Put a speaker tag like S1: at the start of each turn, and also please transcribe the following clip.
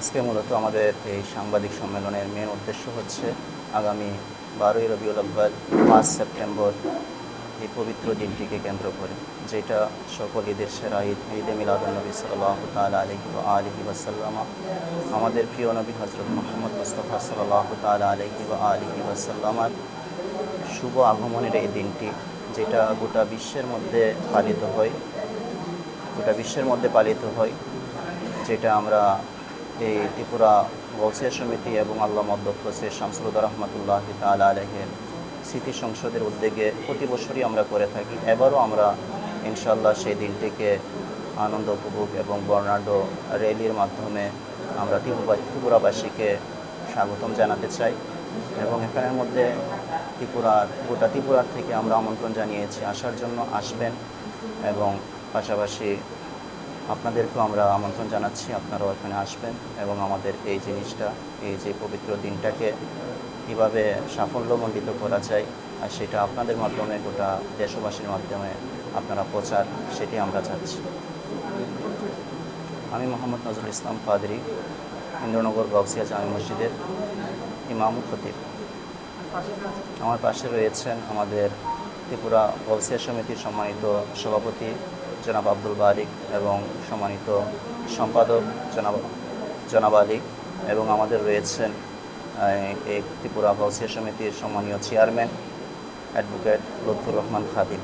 S1: আজকে মূলত আমাদের এই সাংবাদিক সম্মেলনের মেন উদ্দেশ্য হচ্ছে আগামী বারোই রবিউল আব্বাল পাঁচ সেপ্টেম্বর এই পবিত্র দিনটিকে কেন্দ্র করে, যেটা সকল ঈদের সেরা ঈদ, ঈদে মিলাদুলনবী সাল্লাহ তাল আলহি আলহি ওয়াসাল্লামা আমাদের প্রিয় নবী হজরত মোহাম্মদ মুস্তফা সাল্লাহ তাল আলহি আলহি ওয়াসাল্লামার শুভ আগমনের এই দিনটি, যেটা গোটা বিশ্বের মধ্যে পালিত হয়, গোটা বিশ্বের মধ্যে পালিত হয়, যেটা আমরা এই ত্রিপুরা গলসিয়া সমিতি এবং আল্লাহ মদ্দক্ষ সে শামসুলুদ্দ রহমতুল্লাহ তাল আলহের স্মৃতি সংসদের উদ্যোগে প্রতি বছরই আমরা করে থাকি। এবারও আমরা ইনশাল্লাহ সেই দিনটিকে আনন্দ উপভোগ এবং বর্ণাঢ্য র্যালির মাধ্যমে আমরা ত্রিপুরা ত্রিপুরাবাসীকে স্বাগতম জানাতে চাই এবং এখানের মধ্যে ত্রিপুরার গোটা ত্রিপুরার থেকে আমরা আমন্ত্রণ জানিয়েছি। আসার জন্য আসবেন এবং পাশাপাশি আপনাদেরকেও আমরা আমন্ত্রণ জানাচ্ছি, আপনারাও এখানে আসবেন এবং আমাদের এই জিনিসটা, এই যে পবিত্র দিনটাকে কীভাবে সাফল্যমণ্ডিত করা যায় আর সেটা আপনাদের মাধ্যমে, গোটা দেশবাসীর মাধ্যমে আপনারা প্রচার, সেটি আমরা চাচ্ছি। আমি মোহাম্মদ নজরুল ইসলাম কাদরি ইন্দ্রনগর গাউসিয়া জামি মসজিদের ইমাম খতিব। আমার পাশে রয়েছেন আমাদের ত্রিপুরা গলসিয়া সমিতির সম্মানিত সভাপতি জনাব আব্দুল বারিক এবং সম্মানিত সম্পাদক জনাব জনাব আলিক এবং আমাদের রয়েছেন ত্রিপুরা ভাউসিয়া সমিতির সম্মানীয় চেয়ারম্যান, অ্যাডভোকেট লুৎফুর রহমান খাদিম।